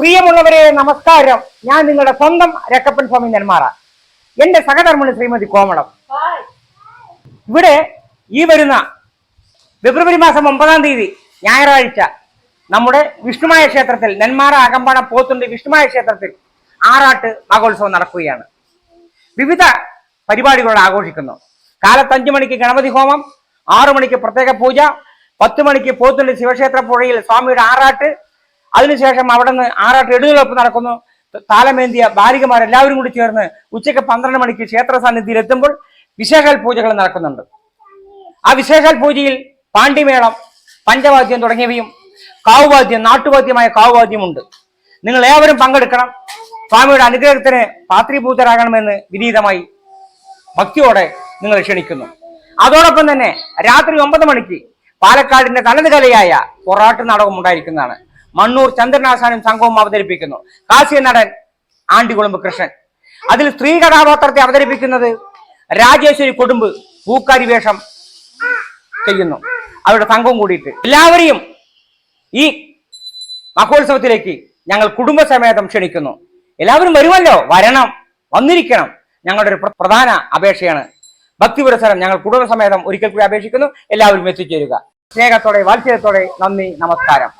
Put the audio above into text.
പ്രിയമുള്ളവരെ നമസ്കാരം. ഞാൻ നിങ്ങളുടെ സ്വന്തം രക്കപ്പൻ സ്വാമി നെന്മാറ. എന്റെ സഹധർമ്മിണി ശ്രീമതി കോമളം. ഇവിടെ ഈ വരുന്ന ഫെബ്രുവരി മാസം ഒമ്പതാം തീയതി ഞായറാഴ്ച നമ്മുടെ വിഷ്ണുമായ ക്ഷേത്രത്തിൽ നെന്മാറ അകമ്പാടം പോത്തുണ്ട് വിഷ്ണുമായ ക്ഷേത്രത്തിൽ ആറാട്ട് മഹോത്സവം നടക്കുകയാണ്. വിവിധ പരിപാടികളോട് ആഘോഷിക്കുന്നു. കാലത്ത് അഞ്ചു മണിക്ക് ഗണപതി ഹോമം ആറു മണിക്ക് പ്രത്യേക പൂജ പത്ത് മണിക്ക് പോത്തുണ്ടി ശിവക്ഷേത്ര പുഴയിൽ സ്വാമിയുടെ ആറാട്ട് അതിനുശേഷം അവിടെ നിന്ന് ആറാട്ട് എഴുന്നള്ളിപ്പ് നടക്കുന്നു. താലമേന്തിയ ബാലികമാരെല്ലാവരും കൂടി ചേർന്ന് ഉച്ചയ്ക്ക് പന്ത്രണ്ട് മണിക്ക് ക്ഷേത്ര സാന്നിധ്യത്തിൽ എത്തുമ്പോൾ വിശേഷാൽ പൂജകൾ നടക്കുന്നുണ്ട്. ആ വിശേഷാൽ പൂജയിൽ പാണ്ഡിമേളം പഞ്ചവാദ്യം തുടങ്ങിയവയും കാവുവാദ്യം നാട്ടുവാദ്യമായ കാവുവാദ്യമുണ്ട്. നിങ്ങൾ ഏവരും പങ്കെടുക്കണം. സ്വാമിയുടെ അനുഗ്രഹത്തിന് പാത്രീഭൂതരാകണമെന്ന് വിനീതമായി ഭക്തിയോടെ നിങ്ങൾ ക്ഷണിക്കുന്നു. അതോടൊപ്പം തന്നെ രാത്രി ഒമ്പത് മണിക്ക് പാലക്കാടിന്റെ തനത് കലയായ പൊറാട്ട് നാടകം ഉണ്ടായിരിക്കുന്നതാണ്. മണ്ണൂർ ചന്ദ്രനാശാനും സംഘവും അവതരിപ്പിക്കുന്നു. കാശി നടൻ ആണ്ടികുളമ്പ് കൃഷ്ണൻ. അതിൽ സ്ത്രീ കഥാപാത്രത്തെ അവതരിപ്പിക്കുന്നത് രാജേശ്വരി കൊടുമ്പ് പൂക്കാരി വേഷം ചെയ്യുന്നു. അവരുടെ സംഘവും കൂടിയിട്ട്. എല്ലാവരെയും ഈ മഹോത്സവത്തിലേക്ക് ഞങ്ങൾ കുടുംബസമേതം ക്ഷണിക്കുന്നു. എല്ലാവരും വരുമല്ലോ? വരണം. വന്നിരിക്കണം. ഞങ്ങളുടെ ഒരു പ്രധാന അപേക്ഷയാണ്. ഭക്തി പുരസരം ഞങ്ങൾ കുടുംബസമേതം ഒരിക്കൽ കൂടി അപേക്ഷിക്കുന്നു. എല്ലാവരും എത്തിച്ചേരുക. സ്നേഹത്തോടെ വാത്സല്യത്തോടെ നന്ദി നമസ്കാരം.